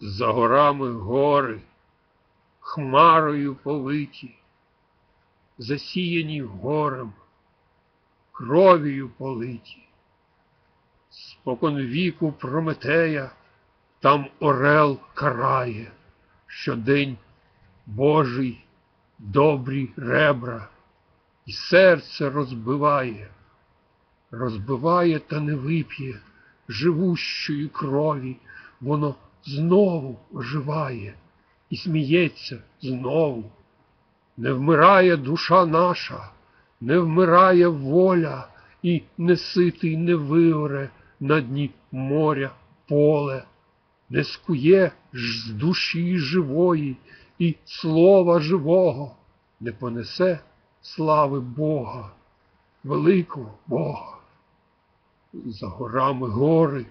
За горами гори, хмарою повиті, засіяні горем, кров'ю политі. Спокон віку Прометея там орел карає, щодень Божий добрі ребра і серце розбиває, розбиває та не вип'є живущої крові, воно знову оживає і сміється знову. Не вмирає душа наша, не вмирає воля, і не ситий не виоре на дні моря поле, не скує ж з душі живої і слова живого, не понесе слави Бога, великого Бога. За горами гори,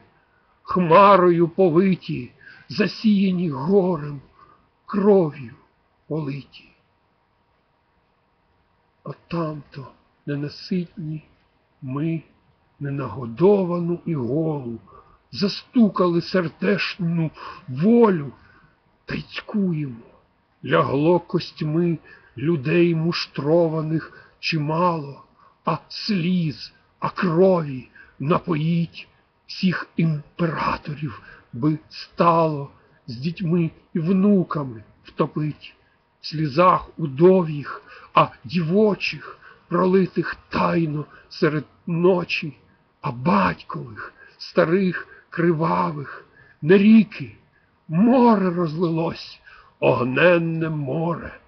хмарою повиті, засіяні горем, кров'ю политі. От там-то ненаситні ми, ненагодовану і голу, застукали сердешну волю та й цькуємо. Лягло костьми людей муштрованих чимало, а сліз, а крові напоїть всіх імператорів би стало з дітьми і внуками втопить, в слізах удов'їх, а дівочих, пролитих тайно серед ночі, а батькових, старих, кривавих, не ріки, море розлилось, огненне море.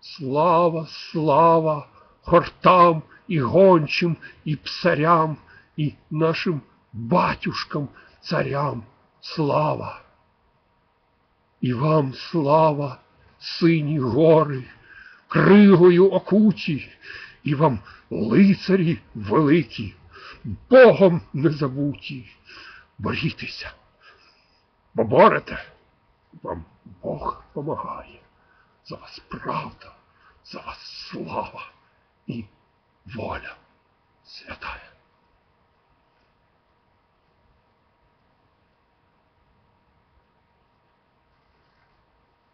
Слава, слава хортам і гончим, і псарям, і нашим батюшкам, царям, слава. І вам слава, сині гори, кригою окуті, і вам лицарі великі, Богом не забуті. Борітеся, бо борете, вам Бог помагає. За вас правда, за вас слава і воля.